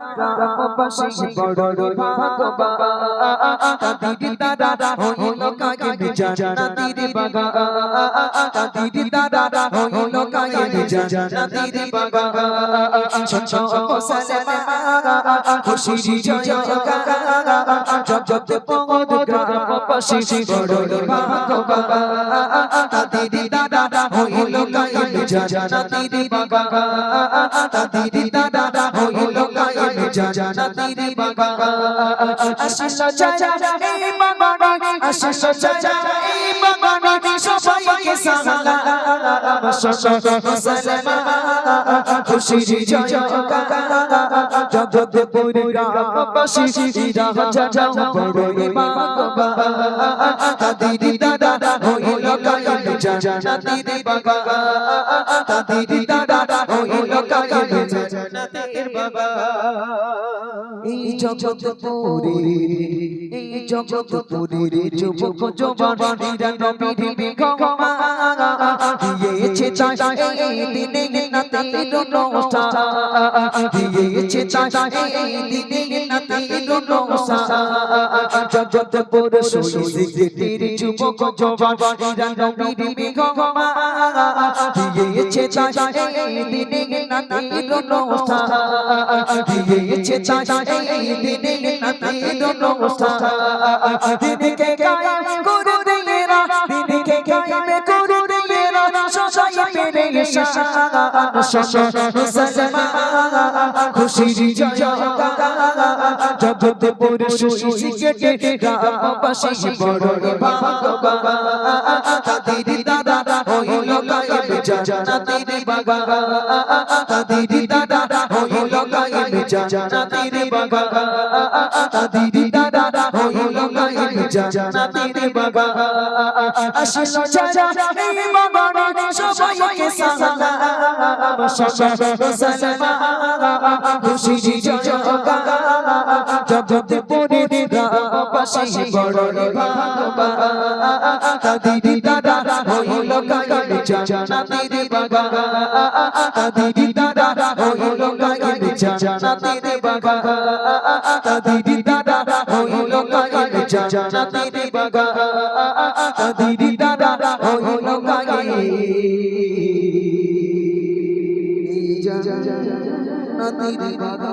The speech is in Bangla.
গ্রামবাসী বড় ভাগবা তাদের দাদা হইল কায়েম জান্নাতের বাগা তাদের দাদা হইল কায়েম জান্নাতের বাগা আশিস চাচা এই বাগানে আশিস চাচা এই বাগানে সবাইকে সালাম মুসলমান খুশি জয় জগৎপুর গ্রামবাসী রাজা বড় বাবা তাদের দাদা হইল কায়েম জান্নাতের বাগা তাদের দাদা হইল কায়েম জান্নাতের বাবা এই জগৎপুরে এই জগৎপুরের যুবক জবানেরা নবীর বেগমা দিয়েছে তাই এই নাতির নৌসা দিয়েছে তাই এই নাতির নৌসা জগৎপুর সুইজিতের যুবক জবানেরা নবীর বেগমা দিয়েছে তাই এই নাতির নৌসা দিয়েছে তাই এই নাতির নৌসা দিনকে কায়েম করে দিলেরা সবাই পেরে শান মুসলমান খুশি জয় জগৎপুর সুশিকে গ্রামবাসী বড় ভাগবা তাদের দাদা জান্নাতের বাগা তাদের দাদা হইল গায়েব জান্নাতের বাগা তাদের দাদা হইল গায়েব জান্নাতের বাগা আশিস চাচা, এই বাগানে সবাইকে সালাম। খুশি জগৎপুরে গ্রামবাসী বড় ভাগবা তাদের দাদা হইল গায়েব জান্নাতের বাগা তাদের দাদা হইল গায়েব জান্নাতের বাগা তাদের দাদা হইল গায়েব জান্নাতের বাগা তাদের দাদা হইল গায়েব জান্নাতের বাগা